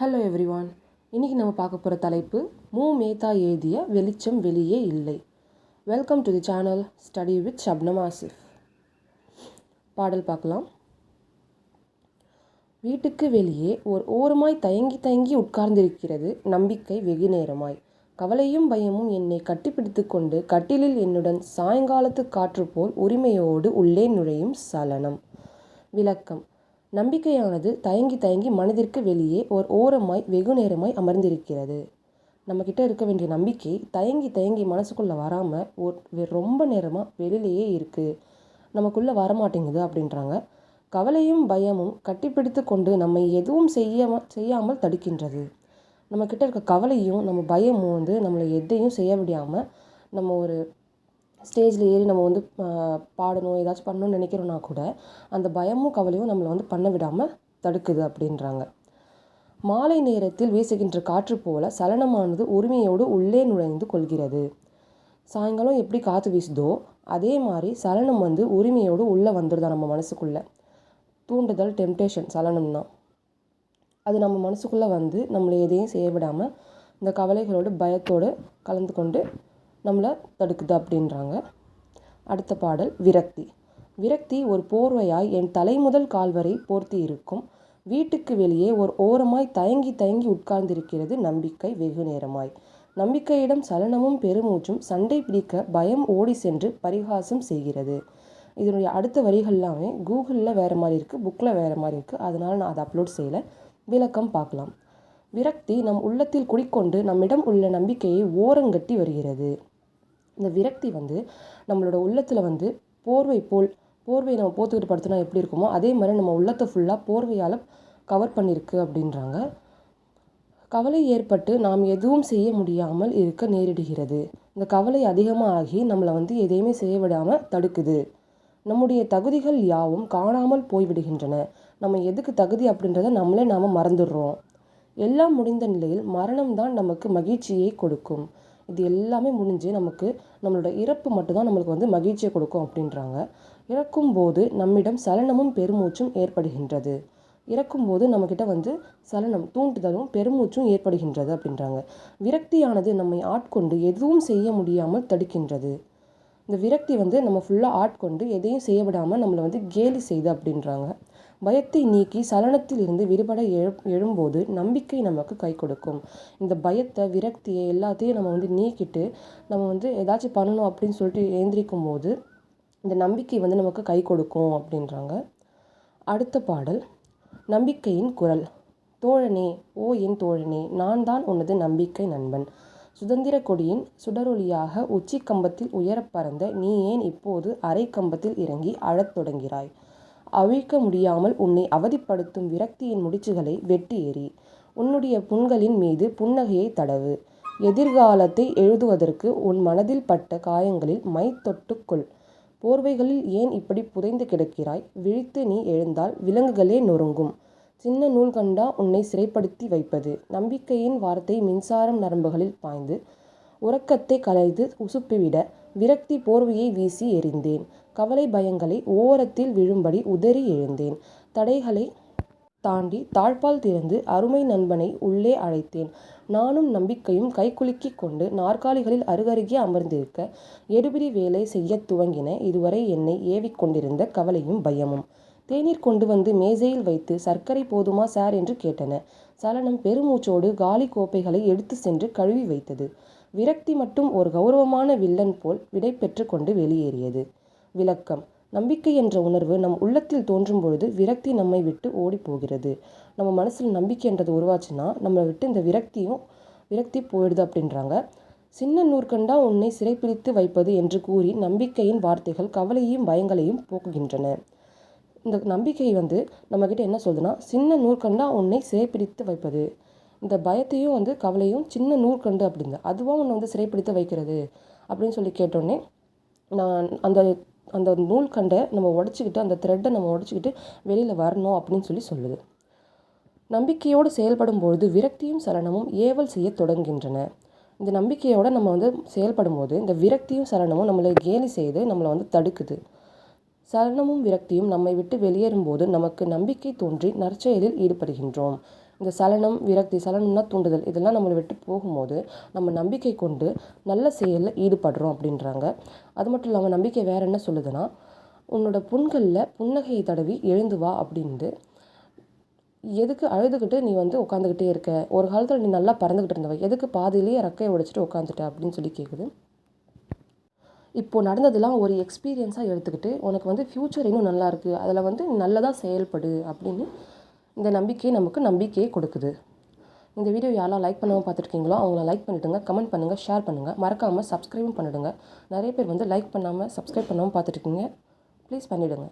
Hello everyone இன்றைக்கி நம்ம பார்க்க போகிற தலைப்பு மு மேத்தா எழுதிய வெளிச்சம் வெளியே இல்லை. Welcome to the channel study with Shabnam Asif பாடல் பார்க்கலாம். வீட்டுக்கு வெளியே ஒரு ஓரமாய் தயங்கி தயங்கி உட்கார்ந்திருக்கிறது நம்பிக்கை வெகு நேரமாய். கவலையும் பயமும் என்னை கட்டிப்பிடித்து கொண்டு கட்டிலில் என்னுடன் சாயங்காலத்து காற்று போல் உரிமையோடு உள்ளே நுழையும் சலனம். விளக்கம். நம்பிக்கையானது தயங்கி தயங்கி மனதிற்கு வெளியே ஓர் ஓரமாய் வெகு நேரமாய் அமர்ந்திருக்கிறது. நம்மக்கிட்ட இருக்க வேண்டிய நம்பிக்கை தயங்கி தயங்கி மனசுக்குள்ளே வராமல் ஒரு வெ- ரொம்ப நேரமாக வெளியிலேயே இருக்குது நமக்குள்ளே வரமாட்டேங்குது அப்படின்றாங்க. கவலையும் பயமும் கட்டிப்பிடித்து கொண்டு நம்மை எதுவும் செய்யாம செய்யாமல் தடுக்கின்றது. நம்மக்கிட்ட இருக்க கவலையும் நம்ம பயமும் வந்து நம்மளை எதையும் செய்ய விடாமல் நம்ம ஒரு ஸ்டேஜில் ஏறி நம்ம வந்து பாடணும் ஏதாச்சும் பண்ணணும்னு நினைக்கிறோன்னா கூட அந்த பயமும் கவலையும் நம்மளை வந்து பண்ண விடாமல் தடுக்குது அப்படின்றாங்க. மாலை நேரத்தில் வீசுகின்ற காற்று போல சலனமானது உரிமையோடு உள்ளே நுழைந்து கொள்கிறது. சாயங்காலம் எப்படி காற்று வீசுதோ அதே மாதிரி சலனம் வந்து உரிமையோடு உள்ளே வந்துடுதா நம்ம மனசுக்குள்ளே. தூண்டுதல் டெம்டேஷன் சலனம்னா அது நம்ம மனசுக்குள்ளே வந்து நம்மளை எதையும் செய்ய விடாமல் இந்த கவலைகளோடு பயத்தோடு கலந்து கொண்டு நம்மளை தடுக்குது அப்படின்றாங்க. அடுத்த பாடல் விரக்தி. விரக்தி ஒரு போர்வையாய் என் தலை முதல் கால் வரை போர்த்தி இருக்கும். வீட்டுக்கு வெளியே ஒரு ஓரமாய் தயங்கி தயங்கி உட்கார்ந்திருக்கிறது நம்பிக்கை வெகு நேரமாய். நம்பிக்கையிடம் சலனமும் பெருமூச்சும் சண்டை பிடிக்க பயம் ஓடி சென்று பரிகாசம் செய்கிறது. இதனுடைய அடுத்த வரிகள் எல்லாமே கூகுளில் வேறு மாதிரி இருக்குது புக்கில் வேறு மாதிரி இருக்குது அதனால் நான் அதை அப்லோட் செய்யலை. விளக்கம் பார்க்கலாம். விரக்தி நம் உள்ளத்தில் குடிக்கொண்டு நம்மிடம் உள்ள நம்பிக்கையை ஓரங்கட்டி வருகிறது. இந்த விரக்தி வந்து நம்மளோட உள்ளத்தில் வந்து போர்வை போல் போர்வை நம்ம போத்துக்கிட்டு படுத்துனா எப்படி இருக்குமோ அதே மாதிரி நம்ம உள்ளத்தை ஃபுல்லாக போர்வையால் கவர் பண்ணியிருக்கு அப்படின்றாங்க. கவலை ஏற்பட்டு நாம் எதுவும் செய்ய முடியாமல் இருக்க நேரிடுகிறது. இந்த கவலை அதிகமாக ஆகி நம்மளை வந்து எதையுமே செய்ய விடாமல் தடுக்குது. நம்முடைய தகுதிகள் யாவும் காணாமல் போய்விடுகின்றன. நம்ம எதுக்கு தகுதி அப்படின்றத நம்மளே நாம் மறந்துடுறோம். எல்லாம் முடிந்த நிலையில் மரணம்தான் நமக்கு மகிழ்ச்சியை கொடுக்கும். இது எல்லாமே முடிஞ்சு நமக்கு நம்மளோட இறப்பு மட்டும்தான் நம்மளுக்கு வந்து மகிழ்ச்சியை கொடுக்கும் அப்படின்றாங்க. இறக்கும்போது நம்மிடம் சலனமும் பெருமூச்சும் ஏற்படுகின்றது. இறக்கும்போது நம்மக்கிட்ட வந்து சலனம் தூண்டுதலும் பெருமூச்சும் ஏற்படுகின்றது அப்படின்றாங்க. விரக்தியானது நம்மை ஆட்கொண்டு எதுவும் செய்ய முடியாமல் தடுக்கின்றது. இந்த விரக்தி வந்து நம்ம ஃபுல்லாக ஆட்கொண்டு எதையும் செய்ய விடாமல் நம்மளை வந்து கேலி செய்து அப்படின்றாங்க. பயத்தை நீக்கி சலனத்தில் இருந்து விடுபட எழு எழும்போது நம்பிக்கை நமக்கு கை கொடுக்கும். இந்த பயத்தை விரக்தியை எல்லாத்தையும் நம்ம வந்து நீக்கிட்டு நம்ம வந்து ஏதாச்சும் பண்ணணும் அப்படின்னு சொல்லிட்டு ஏந்திரிக்கும் போது இந்த நம்பிக்கை வந்து நமக்கு கை கொடுக்கும் அப்படின்றாங்க. அடுத்த பாடல் நம்பிக்கையின் குரல். தோழனே ஓ என் தோழனே நான் தான் உனது நம்பிக்கை நண்பன். சுதந்திர கொடியின் சுடரொளியாக உச்சி கம்பத்தில் உயரப் பறந்த நீ ஏன் இப்போது அரை கம்பத்தில் இறங்கி அழத் தொடங்கிறாய்? அவிழ்க்க முடியாமல் உன்னை அவதிப்படுத்தும் விரக்தியின் முடிச்சுகளை வெட்டி எறி. உன்னுடைய புண்களின் மீது புன்னகையை தடவு. எதிர்காலத்தை எழுதுவதற்கு உன் மனதில் பட்ட காயங்களில் மை தொட்டுக்கொள் போர்வைகளில் ஏன் இப்படி புதைந்து கிடக்கிறாய்? விழித்து நீ எழுந்தால் விலங்குகளே நொறுங்கும். சின்ன நூல் கண்டா உன்னை சிறைப்படுத்தி வைப்பது. நம்பிக்கையின் வார்த்தை மின்சாரம் நரம்புகளில் பாய்ந்து உறக்கத்தை கலைந்து உசுப்பிவிட. விரக்தி போர்வையை வீசி எறிந்தேன். கவலை பயங்களை ஓரத்தில் விழும்படி உதறி எழுந்தேன். தடைகளை தாண்டி தாழ்பால் திறந்து அருமை நண்பனை உள்ளே அழைத்தேன். நானும் நம்பிக்கையும் கைக்குலுக்கிக் கொண்டு நாற்காலிகளில் அருகருகே அமர்ந்திருக்க எடுபிடி வேலை செய்யத் துவங்கின இதுவரை என்னை ஏவிக்கொண்டிருந்த கவலையும் பயமும். தேநீர் கொண்டு வந்து மேஜையில் வைத்து சர்க்கரை போதுமா சார்? என்று கேட்டன. சலனம் பெருமூச்சோடு காலி கோப்பைகளை எடுத்து சென்று கழுவி வைத்தது. விரக்தி மட்டும் ஒரு கௌரவமான வில்லன் போல் விடை பெற்று கொண்டு வெளியேறியது. விளக்கம். நம்பிக்கை என்ற உணர்வு நம் உள்ளத்தில் தோன்றும் பொழுது விரக்தி நம்மை விட்டு ஓடி போகிறது நம்ம மனசில் நம்பிக்கைன்றது உருவாச்சுன்னா நம்மளை விட்டு இந்த விரக்தியும் விரக்தி போயிடுது அப்படின்றாங்க. சின்ன நூற்கண்டா உன்னை சிறைப்பிடித்து வைப்பது என்று கூறி நம்பிக்கையின் வார்த்தைகள் கவலையும் பயங்களையும் போக்குகின்றன. இந்த நம்பிக்கை வந்து நம்மக்கிட்ட என்ன சொல்லுதுன்னா சின்ன நூற்கண்டா உன்னை சிறைப்பிடித்து வைப்பது. இந்த பயத்தையும் வந்து கவலையும் சின்ன நூற்கண்டு அப்படிங்க. அதுவாக உன்னை வந்து சிறைப்பிடித்து வைக்கிறது அப்படின்னு சொல்லி கேட்டோடனே நான் அந்த அந்த நூல்கண்டை நம்ம உடச்சிக்கிட்டு அந்த த்ரெட்டை நம்ம உடச்சிக்கிட்டு வெளியில் வரணும் அப்படின்னு சொல்லி சொல்லுது. நம்பிக்கையோடு செயல்படும் பொழுது விரக்தியும் சலனமும் ஏவல் செய்ய தொடங்குகின்றன. இந்த நம்பிக்கையோடு நம்ம வந்து செயல்படும் போது இந்த விரக்தியும் சலனமும் நம்மளை கேலி செய்து நம்மளை வந்து தடுக்குது. சலனமும் விரக்தியும் நம்மை விட்டு வெளியேறும்போது நமக்கு நம்பிக்கை தோன்றி நற்செயலில் ஈடுபடுகின்றோம். இந்த சலனம் விரக்தி சலனம்னா தூண்டுதல் இதெல்லாம் நம்மளை விட்டு போகும்போது நம்ம நம்பிக்கை கொண்டு நல்ல செயலில் ஈடுபடுறோம் அப்படின்றாங்க. அது மட்டும் இல்லாமல் நம்பிக்கை வேறு என்ன சொல்லுதுன்னா உன்னோட புண்களில் புன்னகையை தடவி எழுந்து வா அப்படின்ட்டு எதுக்கு அழுதுகிட்டு நீ வந்து உட்காந்துக்கிட்டே இருக்க? ஒரு காலத்தில் நீ நல்லா பறந்துக்கிட்டு இருந்தவ எதுக்கு பாதியிலேயே ரக்கையை உடைச்சிட்டு உட்காந்துட்ட அப்படின்னு சொல்லி கேட்குது இப்போது நடந்ததெல்லாம் ஒரு எக்ஸ்பீரியன்ஸாக எடுத்துக்கிட்டு உனக்கு வந்து ஃப்யூச்சர் இன்னும் நல்லாயிருக்கு அதில் வந்து நல்லதாக செயல்படு அப்படின்னு இந்த நம்பிக்கை நமக்கு நம்பிக்கையை கொடுக்குது. இந்த வீடியோ யாரெல்லாம் லைக் பண்ணாமல் பார்த்துருக்கீங்களோ அவங்கள லைக் பண்ணிவிடுங்க கமெண்ட் பண்ணுங்கள் ஷேர் பண்ணுங்கள் மறக்காமல் சப்ஸ்கிரைபும் பண்ணிவிடுங்க நிறைய பேர் வந்து லைக் பண்ணாமல் சப்ஸ்கிரைப் பண்ணாமல் பார்த்துட்ருக்கீங்க ப்ளீஸ் பண்ணிவிடுங்க